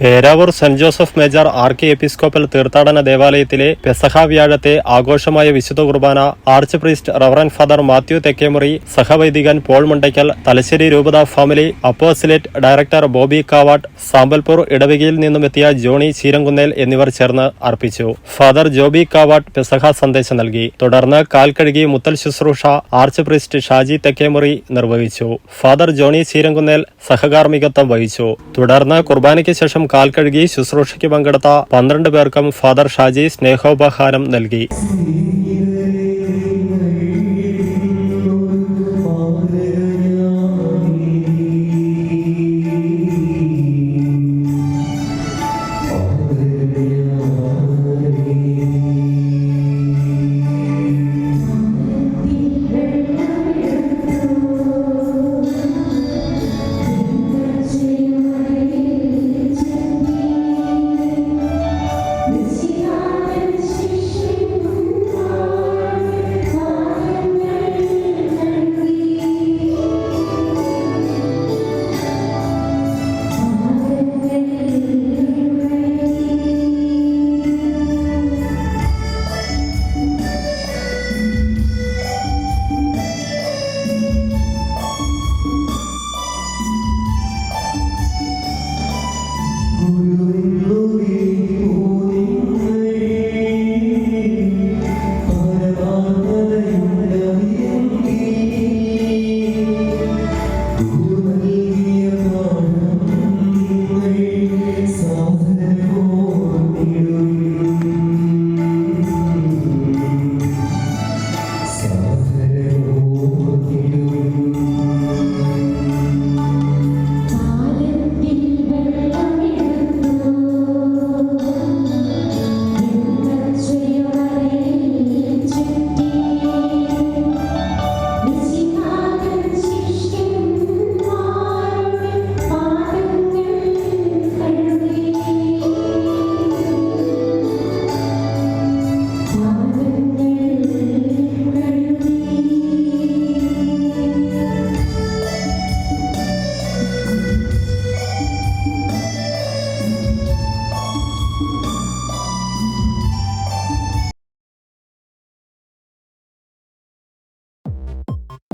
Peravoor saint Joseph major archiepiscopal തീർത്ഥാടന ദേവാലയത്തിലെ പെസഹ വ്യാഴത്തെ ആഘോഷമായ വിശുദ്ധ കുർബാന arch priest reverend father Mathew Thekkemury സഹവൈദികൻ Paul Mundakkal Thalassery രൂപത family apostolate director Bobby Kavattu Sambalpur ഇടവകയിൽ നിന്നും എത്തിയ ജോണി ചീരങ്കുന്നേൽ എന്നിവർ ചേർന്ന് അർപ്പിച്ചു. ഫാദർ ജോബി കാവാട്ട് പെസഹ സന്ദേശം നൽകി. തുടർന്ന് കാൽ കഴുകി മുത്തൽ ശുശ്രൂഷ ആർച്ച് പ്രീസ്റ്റ് ഷാജി തെക്കേമുറി നിർവഹിച്ചു. ഫാദർ ജോണി ചീരങ്കുന്നേൽ സഹകാർമികത്വം വഹിച്ചു. തുടർന്ന് കുർബാനയ്ക്ക് ശേഷം കാൽ കഴുകി ശുശ്രൂഷയ്ക്ക് പങ്കെടുത്ത പന്ത്രണ്ട് പേർക്കും ഫാദർ ഷാജി സ്നേഹോപഹാരം നൽകി.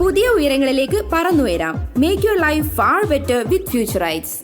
പുതിയ ഉയരങ്ങളിലേക്ക് പറന്നുയരാം. Make your life far better with Futurites